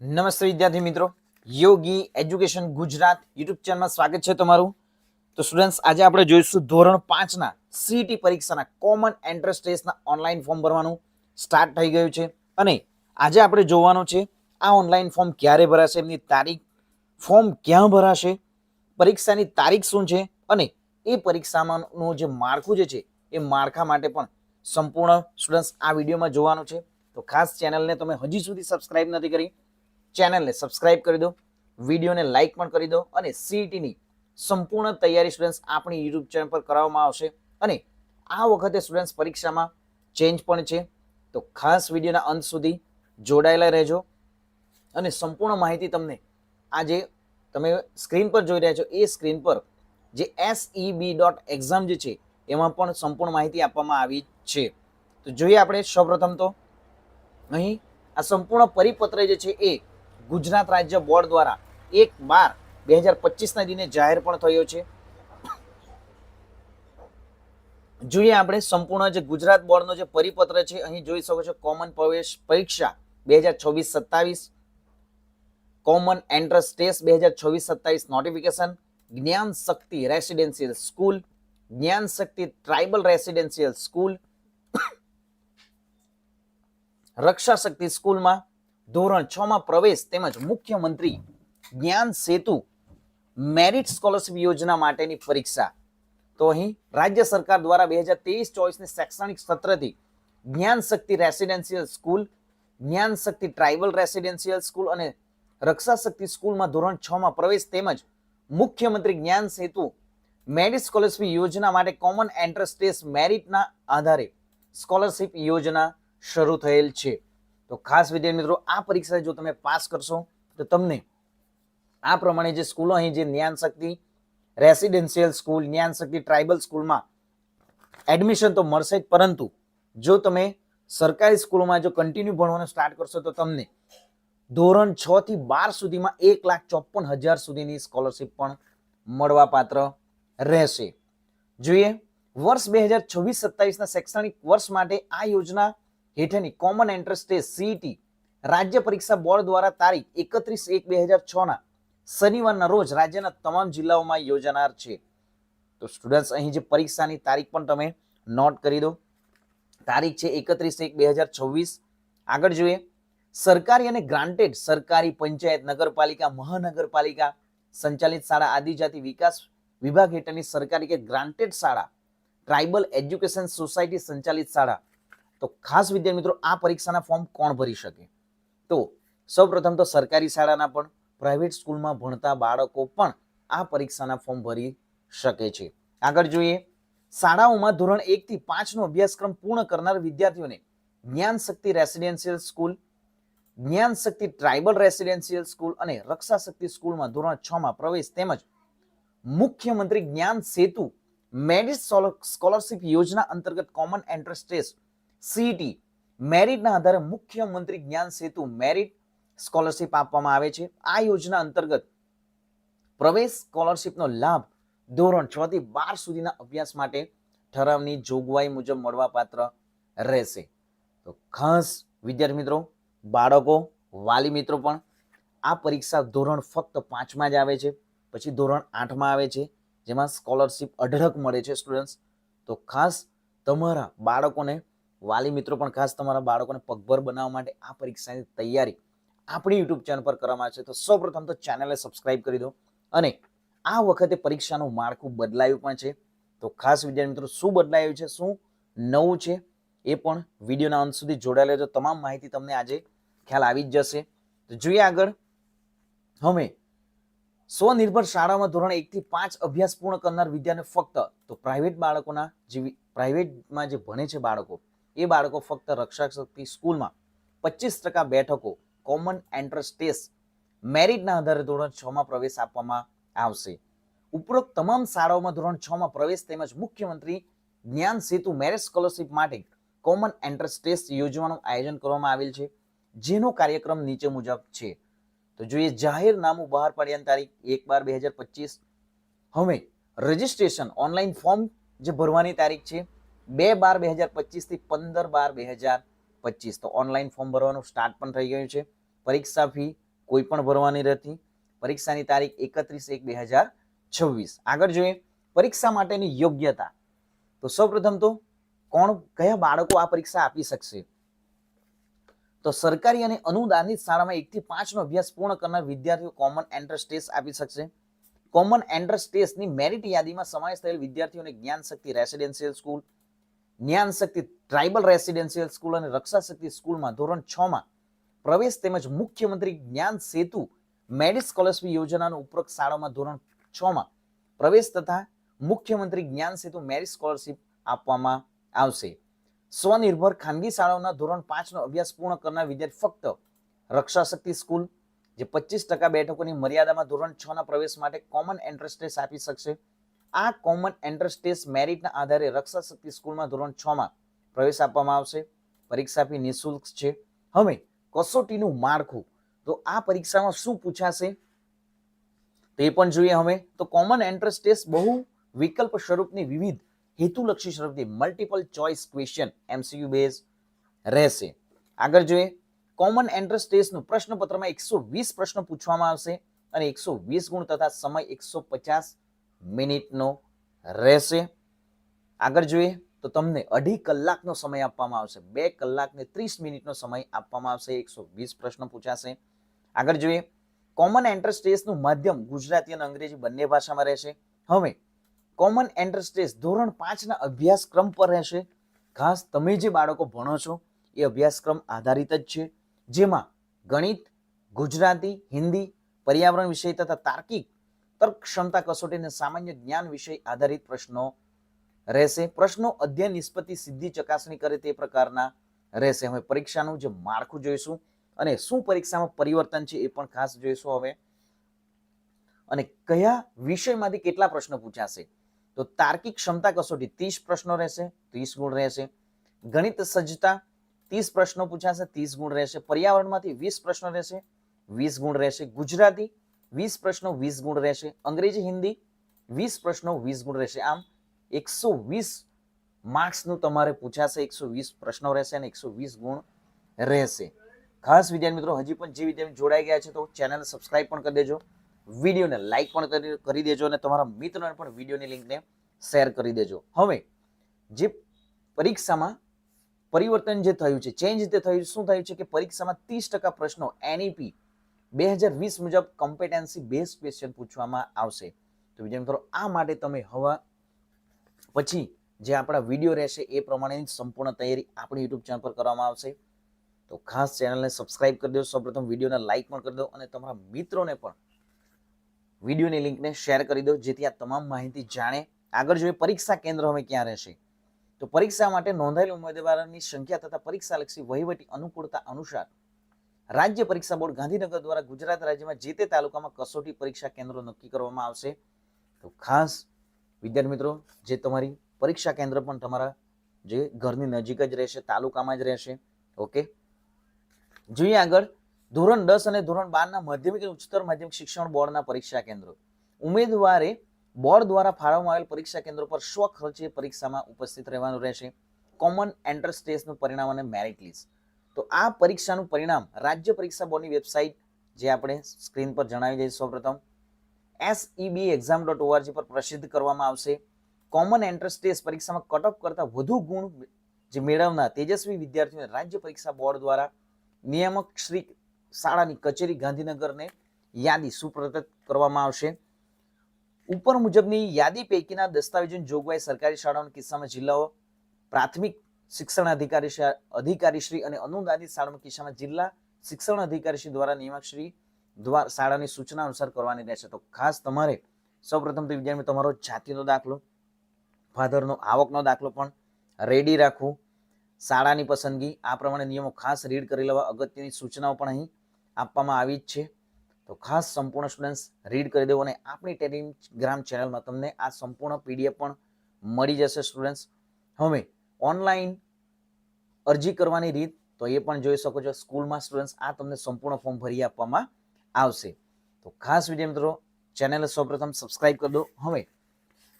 નમસ્તે વિદ્યાર્થી મિત્રો. યોગી એજ્યુકેશન ગુજરાત યુટ્યુબ ચેનલમાં સ્વાગત છે તમારું. તો સ્ટુડન્ટ્સ, આજે આપણે જોઈશું ધોરણ પાંચના સીટી પરીક્ષાના કોમન એન્ટ્રન્સ ટેસ્ટના ઓનલાઈન ફોર્મ ભરવાનું સ્ટાર્ટ થઈ ગયું છે. અને આજે આપણે જોવાનું છે, આ ઓનલાઈન ફોર્મ ક્યારે ભરાશે, એમની તારીખ, ફોર્મ ક્યાં ભરાશે, પરીક્ષાની તારીખ શું છે, અને એ પરીક્ષામાંનું જે માળખું જે છે, એ માળખા માટે પણ સંપૂર્ણ સ્ટુડન્ટ્સ આ વિડીયોમાં જોવાનું છે. તો ખાસ ચેનલને તમે હજી સુધી સબસ્ક્રાઇબ નથી કરી ચેનલને સબસ્ક્રાઇબ કરી દો, વિડીયોને લાઇક પણ કરી દો અને સીઈટીની સંપૂર્ણ તૈયારી સ્ટુડન્ટ્સ આપણી યુટ્યુબ ચેનલ પર કરાવવામાં આવશે. અને આ વખતે સ્ટુડન્ટ્સ પરીક્ષામાં ચેન્જ પણ છે. તો ખાસ વિડીયોના અંત સુધી જોડાયેલા રહેજો. અને સંપૂર્ણ માહિતી તમને આ જે તમે સ્ક્રીન પર જોઈ રહ્યા છો. એ સ્ક્રીન પર જે એસ બી ડોટ એક્ઝામ જે છે, એમાં પણ સંપૂર્ણ માહિતી આપવામાં આવી છે. તો જોઈએ આપણે સૌપ્રથમ તો અહીં આ સંપૂર્ણ પરિપત્ર જે છે એ ગુજરાત રાજ્ય બોર્ડ દ્વારા એક બાર બે હજાર પચીસના દિને જાહેર પણ થયો છે. જોઈએ આપણે સંપૂર્ણ જે ગુજરાત બોર્ડનો જે પરિપત્ર છે, અહીં જોઈ શકો છો કોમન પ્રવેશ પરીક્ષા બે હજાર છવ્વીસ સત્તાવીસ, કોમન એન્ટ્રન્સ ટેસ્ટ બે હજાર છવ્વીસ સત્તાવીસ નોટિફિકેશન જ્ઞાન Shakti residential school Gyan Shakti tribal residential school Raksha Shakti સ્કૂલમાં ધોરણ છ માં પ્રવેશ તેમજ મુખ્યમંત્રી જ્ઞાન સેતુ મેરિટ સ્કોલરશિપ યોજના માટેની પરીક્ષા. તો અહીં રાજ્ય સરકાર દ્વારા બે હજાર ત્રેવીસ ચોવીસની શૈક્ષણિક સત્રથી જ્ઞાન Shakti residential school Gyan Shakti tribal residential school અને રક્ષા શક્તિ સ્કૂલમાં ધોરણ છ માં પ્રવેશ તેમજ મુખ્યમંત્રી જ્ઞાન સેતુ મેરિટ સ્કોલરશિપ યોજના માટે કોમન એન્ટ્રન્સ ટેસ્ટ મેરિટના આધારે સ્કોલરશિપ યોજના શરૂ થયેલ છે. તો ખાસ વિદ્યાર્થી મિત્રો, આ પરીક્ષા જો તમે પાસ કરશો, તો તમને આ પ્રમાણે જે સ્કૂલો અહીં જે જ્ઞાન Shakti, residential school, Gyan Shakti tribal સ્કૂલમાં એડમિશન તો મળશે જ, પરંતુ જો તમે સરકારી સ્કૂલોમાં જો કન્ટિન્યુ ભણવાનું સ્ટાર્ટ કરશો, તો તમને ધોરણ છ થી બાર સુધીમાં એક લાખ ચોપન હજાર સુધીની સ્કોલરશિપ પણ મળવાપાત્ર રહેશે. જોઈએ, વર્ષ બે હજાર છવ્વીસ સત્તાવીસના શૈક્ષણિક વર્ષ માટે આ યોજના હેઠળની કોમન એન્ટ્રન્સ ટેસ્ટ સીઈટી રાજ્ય પરીક્ષા બોર્ડ દ્વારા તારીખ એકત્રીસ એક બે હજાર છ ના શનિવારના રોજ રાજ્યના તમામ જિલ્લાઓમાં યોજાનાર છે. તો સ્ટુડન્ટ્સ અહીં જે પરીક્ષાની તારીખ પણ તમે નોટ કરી દો. તારીખ છે એકત્રીસ એક બે હજાર છવ્વીસ. આગળ જોઈએ. સરકારી અને ગ્રાન્ટેડ સરકારી પંચાયત, નગરપાલિકા, મહાનગરપાલિકા, સંચાલિત શાળા, આદિજાતિ વિકાસ વિભાગ હેઠળની સરકારી કે ગ્રાન્ટેડ શાળા ટ્રાઇબલ એજ્યુકેશન સોસાયટી સંચાલિત શાળા તો ખાસ વિદ્યાર્થી મિત્રો, આ પરીક્ષાના ફોર્મ કોણ ભરી શકે? તો સૌપ્રથમ તો સરકારી શાળાના પણ પ્રાઇવેટ સ્કૂલમાં ભણતા બાળકો પણ આ પરીક્ષાના ફોર્મ ભરી શકે છે. આગળ જોઈએ, શાળાઓમાં ધોરણ એક થી પાંચનો અભ્યાસક્રમ પૂર્ણ કરનાર વિદ્યાર્થીઓને Gyan Shakti residential school Gyan Shakti tribal residential school અને રક્ષા શક્તિ સ્કૂલમાં ધોરણ છ માં પ્રવેશ તેમજ મુખ્યમંત્રી જ્ઞાન સેતુ મેરિટ સ્કોલરશિપ યોજના અંતર્ગત કોમન એન્ટ્રન્સ ટેસ્ટ સીઈટી મેરિટના આધારે મુખ્યમંત્રી જ્ઞાન સેતુ મેરિટ સ્કોલરશિપ આપવામાં આવે છે. આ યોજના અંતર્ગત પ્રવેશ સ્કોલરશિપનો લાભ ધોરણ છ થી બાર સુધીના અભ્યાસ માટે ઠરાવની જોગવાઈ મુજબ મળવાપાત્ર રહેશે. તો ખાસ વિદ્યાર્થી મિત્રો, બાળકો, વાલી મિત્રો પણ આ પરીક્ષા ધોરણ ફક્ત પાંચમાં જ આવે છે, પછી ધોરણ આઠમાં આવે છે, જેમાં સ્કોલરશિપ અઢળક મળે છે સ્ટુડન્ટ્સ તો ખાસ તમારા બાળકોને વાલી મિત્રો પણ ખાસ તમારા બાળકોને પગભર બનાવવા માટે આ પરીક્ષાની તૈયારી આપણી યુટ્યુબ ચેનલ પર કરવામાં આવે છે તો સૌપ્રથમ તો ચેનલને સબસ્ક્રાઇબ કરી દો અને આ વખતે પરીક્ષાનું માળખું બદલાયું પણ છે. તો ખાસ વિદ્યાર્થી મિત્રો, શું બદલાયું છે? શું નવું છે? એ પણ વિડીયોના અંત સુધી જોડાયેલો તો તમામ માહિતી તમને આજે ખ્યાલ આવી જ જશે. તો જોઈએ આગળ. હવે સ્વનિર્ભર શાળામાં ધોરણ એકથી પાંચ અભ્યાસ પૂર્ણ કરનાર વિદ્યાર્થીઓ ફક્ત તો પ્રાઇવેટ બાળકોના જે પ્રાઇવેટમાં જે ભણે છે બાળકો એ બાળકો ફક્ત રક્ષા શક્તિ સ્કૂલમાં પચીસ ટકા બેઠકો કોમન એન્ટ્રન્સ ટેસ્ટ મેરિટના આધારે ધોરણ છ માં પ્રવેશ આપવામાં આવશે. ઉપરોક્ત તમામ શાળાઓમાં ધોરણ છ માં પ્રવેશ તેમજ મુખ્યમંત્રી જ્ઞાન સેતુ મેરેજ સ્કોલરશિપ માટે કોમન એન્ટ્રન્સ ટેસ્ટ યોજવાનું આયોજન કરવામાં આવેલ છે, જેનો કાર્યક્રમ નીચે મુજબ છે. તો જોઈએ જાહેરનામું બહાર પાડ્યાની તારીખ એક બાર બે હજાર પચીસ. હવે રજિસ્ટ્રેશન ઓનલાઈન ફોર્મ જે ભરવાની તારીખ છે બે બાર બે હજાર પચીસથી પંદર બાર બે હજાર પચીસ. તો ઓનલાઈન ફોર્મ ભરવાનું સ્ટાર્ટ પણ થઈ ગયું છે. પરીક્ષા ફી કોઈ પણ ભરવાની નથી પરીક્ષાની તારીખ એકત્રીસ એક બે હજાર છવ્વીસ. આગળ જોઈએ પરીક્ષા માટેની યોગ્યતા. તો સૌપ્રથમ તો કોણ કયા બાળકો આ પરીક્ષા આપી શકશે? તો સરકારી અને અનુદાનિત શાળામાં એકથી પાંચનો અભ્યાસ પૂર્ણ કરનાર વિદ્યાર્થીઓ કોમન એન્ટ્રન્સ ટેસ્ટ આપી શકશે. કોમન એન્ટ્રન્સ ટેસ્ટની મેરિટ યાદીમાં સમાવેશ થયેલ વિદ્યાર્થીઓને Gyan Shakti residential school Gyan Shakti tribal residential school અને રક્ષા શક્તિ સ્કૂલમાં ધોરણ છ માં પ્રવેશ તેમજ મુખ્યમંત્રી જ્ઞાન સેતુ મેરિટ સ્કોલરશિપ યોજનાનો ઉપરોક્ત શાળામાં ધોરણ છ માં પ્રવેશ તથા મુખ્યમંત્રી જ્ઞાન સેતુ મેરિટ સ્કોલરશિપ આપવામાં આવશે. સ્વનિર્ભર ખાનગી શાળાઓના ધોરણ પાંચનો અભ્યાસ પૂર્ણ કરનાર વિદ્યાર્થી ફક્ત રક્ષા શક્તિ સ્કૂલ જે પચીસ ટકા બેઠકોની મર્યાદામાં ધોરણ છ ના પ્રવેશ માટે કોમન એન્ટ્રન્સ ટેસ્ટ આપી શકશે. આ કોમન એન્ટ્રન્સ ટેસ્ટ મેરિટના આધારે રક્ષા શક્તિ સ્કૂલમાં ધોરણ છ માં પ્રવેશ આપવામાં આવશે. પરીક્ષા ફી નિઃશુલ્ક છે. હવે કસોટીનું માળખું. તો આ પરીક્ષામાં શું પૂછાશે? તે પણ જોઈએ હવે. તો કોમન એન્ટ્રન્સ ટેસ્ટ બહુ વિકલ્પ સ્વરૂપની વિવિધ હેતુલક્ષી સ્વરૂપથી multiple choice question MCQ base રહેશે. આગળ જોઈએ. કોમન એન્ટ્રન્સ ટેસ્ટનું પ્રશ્નપત્રમાં એકસો વીસ પ્રશ્નો પૂછવામાં આવશે અને એકસો વીસ ગુણ તથા સમય એકસો પચાસ મિનિટનો રહેશે. આગળ જોઈએ તો તમને અઢી કલાકનો સમય આપવામાં આવશે. બે કલાકને ત્રીસ મિનિટનો સમય આપવામાં આવશે. એકસો વીસ પ્રશ્નો પૂછાશે. આગળ જોઈએ. કોમન એન્ટ્રન્સ ટેસ્ટનું માધ્યમ ગુજરાતી અને અંગ્રેજી બંને ભાષામાં રહેશે. હવે કોમન એન્ટ્રન્સ ટેસ્ટ ધોરણ પાંચના અભ્યાસક્રમ પર રહેશે. ખાસ તમે જે બાળકો ભણો છો, એ અભ્યાસક્રમ આધારિત જ છે. જેમાં ગણિત, ગુજરાતી, હિન્દી, પર્યાવરણ વિષય તથા તાર્કિક તર્ક ક્ષમતા કસોટી અને સામાન્ય જ્ઞાન વિષય આધારિત પ્રશ્નો રહેશે. પ્રશ્નો અધ્યયન નિષ્પત્તિ સિદ્ધિ ચકાસણી કરે તે પ્રકારના રહેશે. હવે પરીક્ષાનું જે માળખું જોઈશું અને શું પરીક્ષામાં પરિવર્તન છે એ પણ ખાસ જોઈશું હવે. અને કયા વિષયમાંથી કેટલા પ્રશ્નો પૂછાશે? તો તાર્કિક ક્ષમતા કસોટી ત્રીસ પ્રશ્નો રહેશે, ત્રીસ ગુણ રહેશે. ગણિત સજ્જતા ત્રીસ પ્રશ્નો પૂછાશે, ત્રીસ ગુણ રહેશે. પર્યાવરણમાંથી વીસ પ્રશ્નો રહેશે, વીસ ગુણ રહેશે. ગુજરાતી વીસ પ્રશ્નો વીસ ગુણ રહેશે. અંગ્રેજી, હિન્દી, વીસ પ્રશ્નો વીસ ગુણ રહેશે. આમ એકસો વીસ માર્ક્સનું તમારે પૂછાશે. એકસો વીસ પ્રશ્નો રહેશે અને એકસો વીસ ગુણ રહેશે. ખાસ વિદ્યાર્થી મિત્રો, હજી પણ જે વિદ્યાર્થી જોડાઈ ગયા છે તો ચેનલ સબસ્ક્રાઇબ પણ કરી દેજો. વિડીયોને લાઇક પણ કરી- દેજો અને તમારા મિત્રોને પણ વિડીયોની લિંકને શેર કરી દેજો. હવે, જે પરીક્ષામાં પરિવર્તન જે થયું છે, ચેન્જ જે થયું શું થયું છે કે પરીક્ષામાં ત્રીસ ટકા પ્રશ્નો એનઈપી બે હજાર વીસ મુજબ કોમ્પિટન્સી બેઝ ક્વેશ્ચન પૂછવામાં આવશે. તો વિદ્યાર્થી મિત્રો, આ માટે તમે હવા, પછી જે આપણા વીડિયો રહેશે એ પ્રમાણેની સંપૂર્ણ તૈયારી આપણી યુટ્યુબ ચેનલ પર કરવામાં આવશે. તો ખાસ ચેનલને સબસ્ક્રાઇબ કરી દો, સૌપ્રથમ વિડીયોને લાઈક પણ કરી દો અને તમારા મિત્રોને પણ વિડીયોની લિંકને શેર કરી દો, જેથી આ તમામ માહિતી જાણે. આગળ જોઈએ પરીક્ષા કેન્દ્ર હવે ક્યાં રહેશે? તો પરીક્ષા માટે નોંધાયેલ ઉમેદવારોની સંખ્યા તથા પરીક્ષાલક્ષી વહીવટી અનુકૂળતા અનુસાર રાજ્ય પરીક્ષા બોર્ડ ગાંધીનગર દ્વારા ગુજરાત રાજ્યમાં જે તે તાલુકામાં કસોટી પરીક્ષા કેન્દ્રો નક્કી કરવામાં આવશે. તો ખાસ વિદ્યાર્થી મિત્રો, જે તમારી પરીક્ષા કેન્દ્ર પણ તમારા જે ઘરની નજીક જ રહેશે, તાલુકામાં જ રહેશે, ઓકે? જોઈએ આગળ, ધોરણ દસ અને ધોરણ બારના માધ્યમિક અને ઉચ્ચતર માધ્યમિક શિક્ષણ બોર્ડના પરીક્ષા કેન્દ્રો. ઉમેદવારે બોર્ડ દ્વારા ફાળવવામાં આવેલ પરીક્ષા કેન્દ્રો પર સ્વ ખર્ચે પરીક્ષામાં ઉપસ્થિત રહેવાનું રહેશે. કોમન એન્ટ્રન્સ ટેસ્ટનું પરિણામ અને મેરિટ લિસ્ટ તો આ પરીક્ષાનું પરિણામ રાજ્ય પરીક્ષા બોર્ડની વેબસાઇટ જે આપણે સ્ક્રીન પર જણાવી દઈએ સૌપ્રથમ એસઈબી એક્ઝામ ડોટ ઓઆરજી પર પ્રસિદ્ધ કરવામાં આવશે. કોમન એન્ટ્રન્સ ટેસ્ટ પરીક્ષામાં કટઓફ કરતા વધુ ગુણ જે મેળવનાર તેજસ્વી વિદ્યાર્થીઓને રાજ્ય પરીક્ષા બોર્ડ દ્વારા નિયામક શ્રી શાળાની કચેરી ગાંધીનગરને યાદી સુપ્રત કરવામાં આવશે. ઉપર મુજબની યાદી પૈકીના દસ્તાવેજોની જોગવાઈ સરકારી શાળાઓના કિસ્સામાં જિલ્લાઓ પ્રાથમિક શિક્ષણ અધિકારી અધિકારી અધિકારીશ્રી અને અનુદાનિત શાળાના કિસ્સામાં જિલ્લા શિક્ષણ અધિકારીશ્રી દ્વારા નિયામકશ્રી દ્વારા શાળાની સૂચના અનુસાર કરવાની રહેશે. તો ખાસ તમારે સૌપ્રથમ તો વિદ્યાર્થી તમારો જાતિનો દાખલો, ફાધરનો આવકનો દાખલો પણ રેડી રાખવું. શાળાની પસંદગી, આ પ્રમાણે નિયમો ખાસ રીડ કરી લેવા. અગત્યની સૂચનાઓ પણ અહીં આપવામાં આવી જ છે. તો ખાસ સંપૂર્ણ સ્ટુડન્ટ્સ રીડ કરી દેવું અને આપણી ટેલિગ્રામ ચેનલમાં તમને આ સંપૂર્ણ પીડીએફ પણ મળી જશે સ્ટુડન્ટ્સ હવે ઓનલાઈન અરજી કરવાની રીત, તો એ પણ જોઈ શકો છો. સ્કૂલમાં સ્ટુડન્ટ્સ આ તમને સંપૂર્ણ ફોર્મ ભરી આપવામાં આવશે. તો ખાસ વિદ્યાર્થી મિત્રો ચેનલ સૌપ્રથમ સબસ્ક્રાઇબ કરી દો. હવે,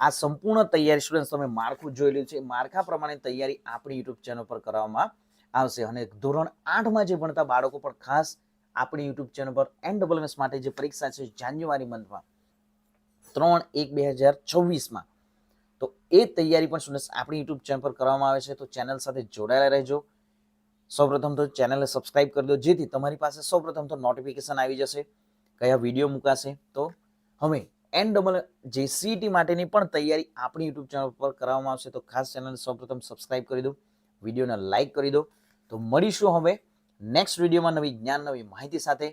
આ સંપૂર્ણ તૈયારી સ્ટુડન્ટ્સ તમે માળખું જોઈ લીધું છે. માળખા પ્રમાણે તૈયારી આપણી યુટ્યુબ ચેનલ પર કરવામાં આવશે. અને ધોરણ આઠમાં જે ભણતા બાળકો પણ ખાસ આપણી યુટ્યુબ ચેનલ પર એન ડબલ માટે જે પરીક્ષા છે જાન્યુઆરી મંથમાં, ત્રણ એક બે હજાર છવ્વીસમાં તો એ તૈયારી પણ સ્ટુડન્ટ્સ આપણી યુટ્યુબ ચેનલ પર કરવામાં આવે છે, તો ચેનલ સાથે જોડાયેલા રહેજો. સૌપ્રથમ તો ચેનલને સબસ્ક્રાઇબ કરી દો, જેથી તમારી પાસે સૌપ્રથમ તો નોટિફિકેશન આવી જશે, કયા વીડિયો મુકાશે. તો હવે એન ડબલ જે સીટી માટેની પણ તૈયારી આપણી યુટ્યુબ ચેનલ પર કરવામાં આવશે, તો ખાસ ચેનલને સૌપ્રથમ સબસ્ક્રાઇબ કરી દો વિડીયોને લાઇક કરી દો. તો મળીશું હવે નેક્સ્ટ વિડીયોમાં નવી જ્ઞાન, નવી માહિતી સાથે.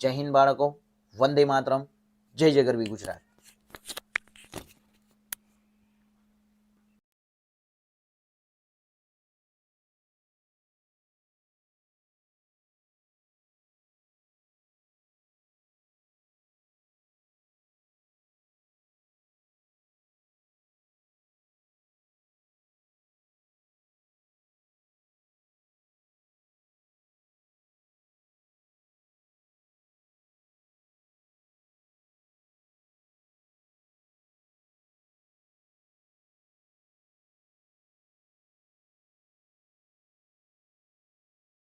જય હિન્દ બાળકો, વંદે માતરમ, જય જય ગુજરાત.